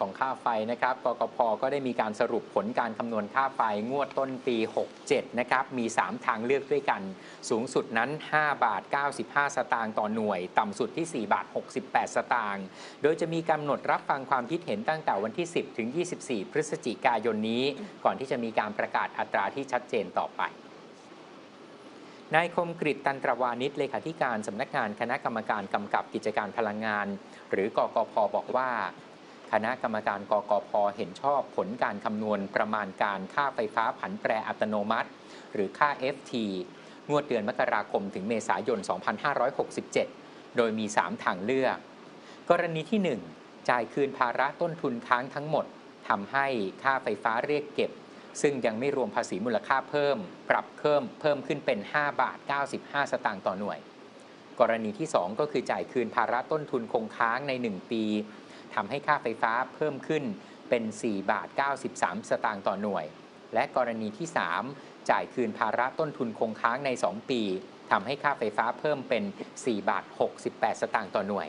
ของค่าไฟนะครับ กกพก็ได้มีการสรุปผลการคำนวณค่าไฟงวดต้นปี 67 นะครับ มี 3 ทางเลือกด้วยกัน สูงสุดนั้น 5 บาท 95 สตางค์ต่อหน่วย ต่ำสุดที่ 4 บาท 68 สตางค์ โดยจะมีกำหนดรับฟังความคิดเห็นตั้งแต่วันที่ 10 ถึง 24 พฤศจิกายนนี้ ก่อนที่จะมีการประกาศอัตราที่ชัดเจนต่อไปนายคมกริตตันตรวานิชเลขาธิการสำนักงานคณะกรรมการกำกับกิจการพลังงาน หรือกกพบอกว่า คณะกรรมการกกพเห็นชอบผลการคำนวณประมาณการค่าไฟฟ้าผันแปรอัตโนมัติ หรือค่า FT งวดเดือนมกราคมถึงเมษายน 2567 โดยมี 3 ทางเลือก กรณีที่ 1 จ่ายคืนภาระต้นทุนค้างทั้งหมดทำให้ค่าไฟฟ้าเรียกเก็บ ซึ่งยังไม่รวมภาษีมูลค่าเพิ่ม ปรับเพิ่มเพิ่มขึ้นเป็น 5 บาท 95 สตางค์ต่อหน่วย กรณีที่ 2 ก็คือจ่ายคืนภาระต้นทุนคงค้างใน 1 ปี ทำให้ค่าไฟฟ้าเพิ่มขึ้นเป็น 4 บาท 93 สตางค์ต่อหน่วย และกรณีที่ 3 จ่ายคืนภาระต้นทุนคงค้างใน 2 ปีทำให้ค่าไฟฟ้าเพิ่มเป็น 4 บาท 68 สตางค์ต่อหน่วย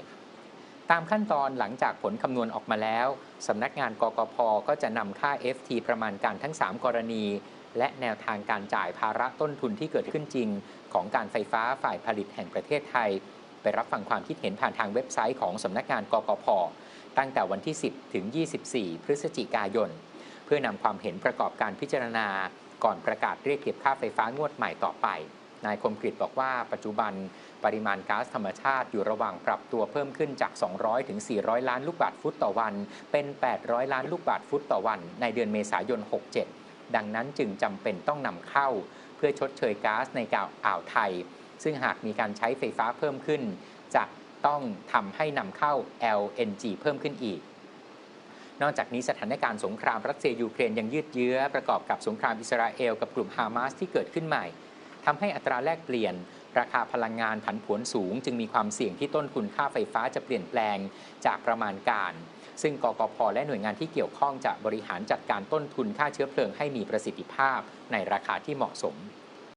ตามขั้นตอนหลังจากผลคำนวณออกมาแล้วสำนักงานกกพก็จะนำค่า FT ประมาณการทั้ง 3 กรณี และแนวทางการจ่ายภาระต้นทุนที่เกิดขึ้นจริง ของการไฟฟ้าฝ่ายผลิตแห่งประเทศไทย ไปรับฟังความคิดเห็นผ่านทางเว็บไซต์ของสำนักงานกกพ ตั้งแต่วันที่ 10 ถึง 24 พฤศจิกายน เพื่อนำความเห็นประกอบการพิจารณา ก่อนประกาศเรียกเก็บค่าไฟฟ้างวดใหม่ต่อไป นายคมกริตบอกว่าปัจจุบันปริมาณก๊าซธรรมชาติอยู่ระหว่างปรับตัวเพิ่มขึ้นจาก 200 ถึง 400 ล้านลูกบาศก์ฟุตต่อวัน เป็น 800 ล้านลูกบาศก์ฟุตต่อวัน ในเดือนเมษายน 67 ดังนั้นจึงจำเป็นต้องนำเข้า เพื่อชดเชยก๊าซในอ่าวไทย ซึ่งหากมีการใช้ไฟฟ้าเพิ่มขึ้น จะต้องทำให้นำเข้า LNG เพิ่มขึ้นอีก นอกจากนี้สถานการณ์สงครามรัสเซียยูเครนยังยืดเยื้อประกอบกับสงครามอิสราเอลกับกลุ่มฮามาสที่เกิดขึ้นใหม่ทำให้อัตราแลกเปลี่ยนราคาพลังงานผันผวนสูง จึงมีความเสี่ยงที่ต้นทุนค่าไฟฟ้าจะเปลี่ยนแปลงจากประมาณการ ซึ่งกกพและหน่วยงานที่เกี่ยวข้องจะบริหารจัดการต้นทุนค่าเชื้อเพลิงให้มีประสิทธิภาพในราคาที่เหมาะสม